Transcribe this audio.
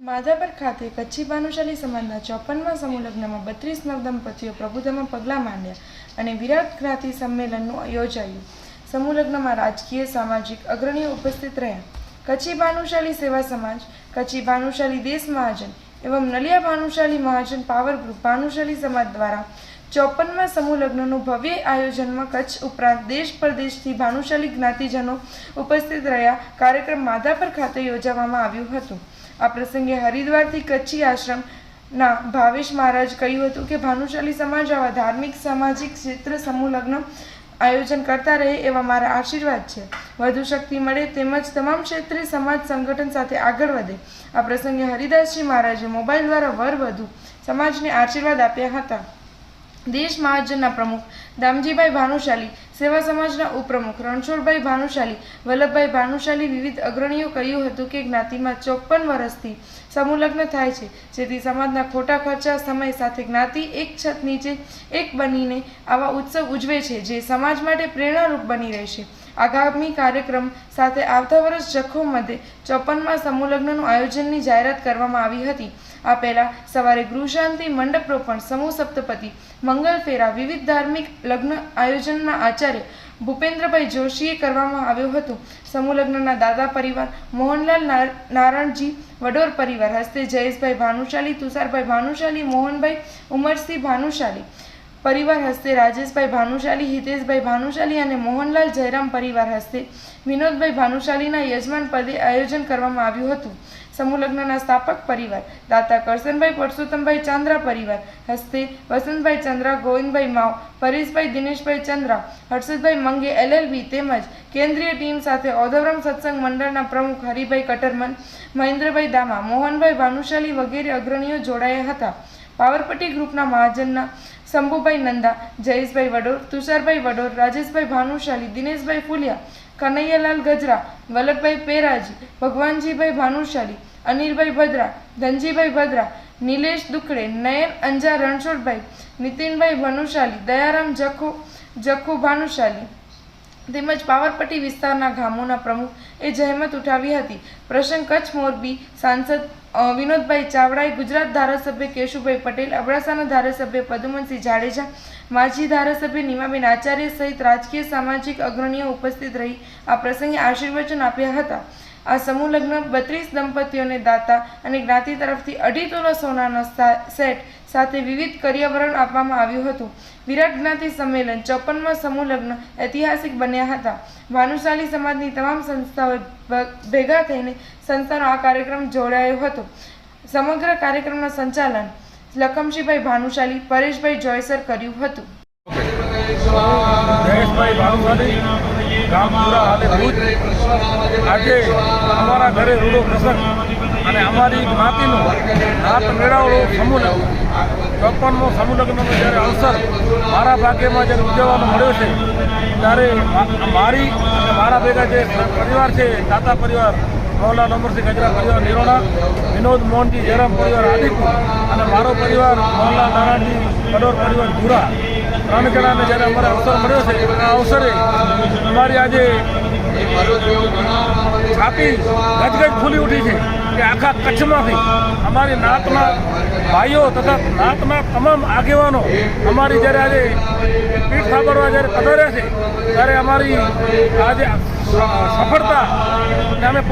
માધાપર ખાતે કચ્છી ભાનુશાલી સમાજના ચોપનમાં સમૂહ લગ્નમાં બત્રીસ નવ દંપતીઓ પ્રભુતામાં પગલાં માંડ્યા અને વિરાટ જ્ઞાતિ સંમેલનનું યોજાયું. સમૂહ લગ્નમાં રાજકીય, સામાજિક અગ્રણીઓ ઉપસ્થિત રહ્યા. કચ્છી ભાનુશાલી સેવા સમાજ, કચ્છી ભાનુશાલી દેશ મહાજન એવં નલિયા ભાનુશાલી મહાજન પાવર ગ્રુપ ભાનુશાલી સમાજ દ્વારા ચોપનમાં સમૂહ લગ્નનું ભવ્ય આયોજનમાં કચ્છ ઉપરાંત દેશ પરદેશથી ભાનુશાલી જ્ઞાતિજનો ઉપસ્થિત રહ્યા. કાર્યક્રમ માધાપર ખાતે યોજવામાં આવ્યું હતું. આ પ્રસંગે હરિદ્વારથી કચ્છી આશ્રમના ભાવેશ મહારાજ કહ્યું હતું કે ભાનુશાલી સમાજ આવા ધાર્મિક સામાજિક ક્ષેત્ર સમૂહ લગ્ન આયોજન કરતા રહે એવા મારા આશીર્વાદ છે. વધુ શક્તિ મળે તેમજ તમામ ક્ષેત્રે સમાજ સંગઠન સાથે આગળ વધે. આ પ્રસંગે હરિદાસજી મહારાજે મોબાઈલ દ્વારા વર વધુ સમાજને આશીર્વાદ આપ્યા હતા. દેશ મહાજનના પ્રમુખ દામજીભાઈ ભાનુશાલી, સેવા સમાજના ઉપપ્રમુખ રણછોડભાઈ ભાનુશાલી, વલ્લભભાઈ ભાનુશાલી વિવિધ અગ્રણીઓ કહ્યું હતું કે જ્ઞાતિમાં ચોપન વર્ષથી સમૂહલગ્ન થાય છે, જેથી સમાજના ખોટા ખર્ચા સમય સાથે જ્ઞાતિ એક છત નીચે એક બનીને આવા ઉત્સવ ઉજવે છે, જે સમાજ માટે પ્રેરણારૂપ બની રહેશે. આગામી કાર્યક્રમ સાથે આવતા વર્ષ જખો મધ્યે ચોપનમાં સમૂહલગ્નનું આયોજનની જાહેરાત કરવામાં આવી હતી. આ પહેલા સવારે ગૃહશાંતિ મંડપ રોપણ સમૂહ સપ્તપતિ મંગલ ફેરા, વિવિધ ધાર્મિક લગ્ન આયોજનના આચાર્ય ભૂપેન્દ્રભાઈ જોશીએ કરવામાં આવ્યું હતું. સમૂહ લગ્નના દાદા પરિવાર, મોહનલાલ નાર- નારાયણજી વડોર પરિવાર, હસ્તે જયેશભાઈ ભાનુશાલી, તુષારભાઈ ભાનુશાલી, મોહનભાઈ ઉમરસિંહ ભાનુશાલી પરિવાર હસ્તે, રાજેશભાઈ ભાનુશાલી, હિતેશભાઈ ભાનુશાલી અને મોહનલાલ જયરામ પરિવાર હસ્તે વિનોદભાઈ ભાનુશાલીના યજમાન પદે આયોજન કરવામાં આવ્યું હતું. સમૂહલગ્નના સ્થાપક પરિવાર, દાતા કરશનભાઈ પરસોત્તમભાઈ ચાંદ્રા પરિવાર હસ્તે, વસંતભાઈ ચંદ્રા, ગોવિંદભાઈ માવ, પરેશભાઈ દિનેશભાઈ ચંદ્રા, હર્ષદભાઈ મંગે એલએલબી તેમજ કેન્દ્રીય ટીમ સાથે ઔદવરમ સત્સંગ મંડળના પ્રમુખ હરિભાઈ કટરમન, મહેન્દ્રભાઈ દામા, મોહનભાઈ ભાનુશાલી વગેરે અગ્રણીઓ જોડાયા હતા. પાવરપટ્ટી ગ્રુપના મહાજનના શંભુભાઈ નંદા, જયેશભાઈ વડોર તુષારભાઈ વડોર રાજેશભાઈ ભાનુશાલી, દિનેશભાઈ ફુલિયા, કનૈયાલાલ ગજરા, વલ્લભભાઈ પેરાજી, ભગવાનજીભાઈ ભાનુશાલી, અનિલભાઈ ભદ્રા, ધનજીભાઈ ભદ્રા, નિલેશ દુકડે, નયન અંજા રણછોડભાઈ, નીતિનભાઈ ભાનુશાલી, દયારામ જખો જખો ભાનુશાલી તેમજ પાવરપટ્ટી વિસ્તારના ગામોના પ્રમુખ એ જહેમત ઉઠાવી હતી. પ્રસંગ કચ્છ મોરબી સાંસદ વિનોદભાઈ ચાવડાએ ગુજરાત ધારાસભ્ય કેશુભાઈ પટેલ, અબડાસાના ધારાસભ્ય પદુમનસિંહ જાડેજા, માજી ધારાસભ્ય નીમાબેન આચાર્ય સહિત રાજકીય સામાજિક અગ્રણીઓ ઉપસ્થિત રહી આ પ્રસંગે આશીર્વચન આપ્યા હતા. આ સમૂહ લગ્ન બત્રીસ દંપતીઓને દાતા અને જ્ઞાતિ તરફથી અઢી તોલા સોનાનો સેટ સાથે વિવિધ કર્યાવરણ આપવામાં આવ્યું હતું. વિરાટ જ્ઞાતિ સંમેલન ચોપનમાં સમૂહ લગ્ન ઐતિહાસિક બન્યા હતા. ભાનુશાલી સમાજની તમામ સંસ્થાઓએ ભેગા થઈને સંસ્થાનો આ કાર્યક્રમ જોડાયો હતો. સમગ્ર કાર્યક્રમનું સંચાલન લખમશીભાઈ ભાનુશાલી, પરેશભાઈ જોયસર કર્યું હતું. ગામપુરા હાલે ભુજ. આજે અમારા ઘરે રૂડો પ્રસંગ અને અમારી જ્ઞાતિનો નાત મેળાવડો સમૂહ ચોપનનો ચોપનમો જ્યારે અવસર મારા ભાગ્યમાં જ્યારે ઉજવવાનો મળ્યો છે, ત્યારે મારી અને મારા ભેગા જે પરિવાર છે, દાતા પરિવાર મોહનલાલ અમરસિંહ ગજરા પરિવાર, નિરોણા, વિનોદ મોહનજી, જયરામ પરિવાર, આદિપુર અને મારો પરિવાર મોહનલાલ નારાયણજી, કડોર પરિવાર ભૂરા જણાને જ્યારે અમારે અવસર મળ્યો છે આ અવસરે અમારી આજે છાતી ગજગજ ફૂલી ઉઠી છે કે આખા કચ્છમાંથી અમારી નાતના ભાઈઓ તથા નાતના તમામ આગેવાનો અમારી જ્યારે આજે પીઠ થાબડવા જ્યારે પધાર્યા છે, ત્યારે અમારી આજે સફળતા અમે